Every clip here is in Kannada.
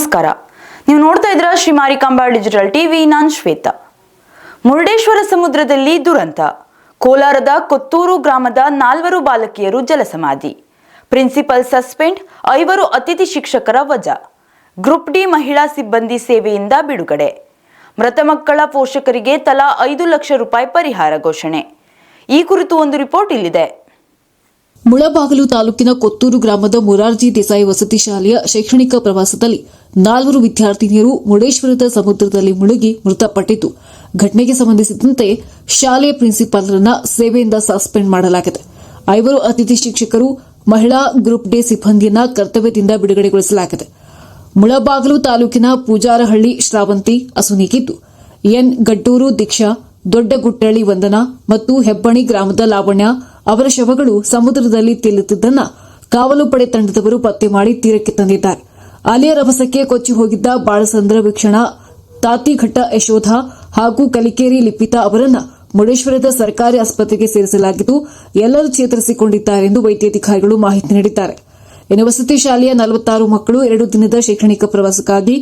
ನಮಸ್ಕಾರ. ನೀವು ನೋಡ್ತಾ ಇದ್ರ ಶ್ರೀ ಮಾರಿಕಾಂಬಾ ಡಿಜಿಟಲ್ ಟಿವಿ, ನಾನ್ ಶ್ವೇತಾ. ಮುರುಡೇಶ್ವರ ಸಮುದ್ರದಲ್ಲಿ ದುರಂತ. ಕೋಲಾರದ ಕೊತ್ತೂರು ಗ್ರಾಮದ ನಾಲ್ವರು ಬಾಲಕಿಯರು ಜಲಸಮಾಧಿ. ಪ್ರಿನ್ಸಿಪಲ್ ಸಸ್ಪೆಂಡ್, ಐವರು ಅತಿಥಿ ಶಿಕ್ಷಕರ ವಜಾ. ಗ್ರೂಪ್ ಡಿ ಮಹಿಳಾ ಸಿಬ್ಬಂದಿ ಸೇವೆಯಿಂದ ಬಿಡುಗಡೆ. ಮೃತ ಮಕ್ಕಳ ಪೋಷಕರಿಗೆ ತಲಾ ಐದು ಲಕ್ಷ ರೂಪಾಯಿ ಪರಿಹಾರ ಘೋಷಣೆ. ಈ ಕುರಿತು ಒಂದು ರಿಪೋರ್ಟ್ ಇಲ್ಲಿದೆ. ಮುಳಬಾಗಿಲು ತಾಲೂಕಿನ ಕೊತ್ತೂರು ಗ್ರಾಮದ ಮೊರಾರ್ಜಿ ದೇಸಾಯಿ ವಸತಿ ಶಾಲೆಯ ಶೈಕ್ಷಣಿಕ ಪ್ರವಾಸದಲ್ಲಿ ನಾಲ್ವರು ವಿದ್ಯಾರ್ಥಿನಿಯರು ಮುರುಡೇಶ್ವರದ ಸಮುದ್ರದಲ್ಲಿ ಮುಳುಗಿ ಮೃತಪಟ್ಟಿದ್ದು, ಘಟನೆಗೆ ಸಂಬಂಧಿಸಿದಂತೆ ಶಾಲೆಯ ಪ್ರಿನ್ಸಿಪಾಲರನ್ನ ಸೇವೆಯಿಂದ ಸಸ್ಪೆಂಡ್ ಮಾಡಲಾಗಿದೆ. ಐವರು ಅತಿಥಿ ಶಿಕ್ಷಕರು, ಮಹಿಳಾ ಗ್ರೂಪ್ ಡಿ ಸಿಬ್ಬಂದಿಯನ್ನ ಕರ್ತವ್ಯದಿಂದ ಬಿಡುಗಡೆಗೊಳಿಸಲಾಗಿದೆ. ಮುಳಬಾಗಲು ತಾಲೂಕಿನ ಪೂಜಾರಹಳ್ಳಿ ಶ್ರಾವಂತಿ ಅಸುನೀಗಿದ್ದು, ಎನ್ ಗಡ್ಡೂರು ದೀಕ್ಷಾ, ದೊಡ್ಡಗುಟ್ಟಳ್ಳಿ ವಂದನಾ ಮತ್ತು ಹೆಬ್ಬಣಿ ಗ್ರಾಮದ ಲಾವಣ್ಯ ಅವರ ಶವಗಳು ಸಮುದ್ರದಲ್ಲಿ ತೇಲುತ್ತಿದ್ದನ್ನ ಕಾವಲು ಪಡೆ ತಂಡದವರು ಪತ್ತೆ ಮಾಡಿ ತೀರಕ್ಕೆ ತಂದಿದ್ದಾರೆ. ಅಲೆಯ ರಭಸಕ್ಕೆ ಕೊಚ್ಚಿ ಹೋಗಿದ್ದ ಬಾಳಸಂದ್ರ ವೀಕ್ಷಣ ತಾತಿಘಟ್ಟ ಯಶೋಧ ಹಾಗೂ ಕಲಿಕೇರಿ ಲಿಪಿತಾ ಅವರನ್ನ ಮುರುಡೇಶ್ವರದ ಸರ್ಕಾರಿ ಆಸ್ಪತ್ರೆಗೆ ಸೇರಿಸಲಾಗಿದ್ದು, ಎಲ್ಲರೂ ಚೇತರಿಸಿಕೊಂಡಿದ್ದಾರೆ ಎಂದು ವೈದ್ಯಾಧಿಕಾರಿಗಳು ಮಾಹಿತಿ ನೀಡಿದ್ದಾರೆ. ಇನ್ನು ಶಾಲೆಯ ನಲವತ್ತಾರು ಮಕ್ಕಳು ಎರಡು ದಿನದ ಶೈಕ್ಷಣಿಕ ಪ್ರವಾಸಕ್ಕಾಗಿ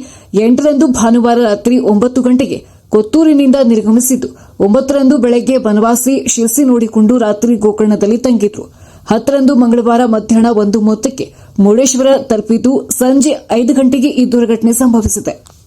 ಎಂಟರಂದು ಭಾನುವಾರ ರಾತ್ರಿ ಒಂಬತ್ತು ಗಂಟೆಗೆ ಕೊತ್ತೂರಿನಿಂದ ನಿರ್ಗಮಿಸಿದ್ದು. ಒಂಬತ್ತರಂದು ಬೆಳಗ್ಗೆ ಬನವಾಸಿ ಶಿರಸಿ ನೋಡಿಕೊಂಡು ರಾತ್ರಿ ಗೋಕರ್ಣದಲ್ಲಿ ತಂಗಿದ್ರು. ಹತ್ತರಂದು ಮಂಗಳವಾರ ಮಧ್ಯಾಹ್ನ ಒಂದು ಮೂವತ್ತಕ್ಕೆ ಮುರುಡೇಶ್ವರ ತಲುಪಿದ್ದು, ಸಂಜೆ ಐದು ಗಂಟೆಗೆ ಈ ದುರ್ಘಟನೆ ಸಂಭವಿಸಿದೆ.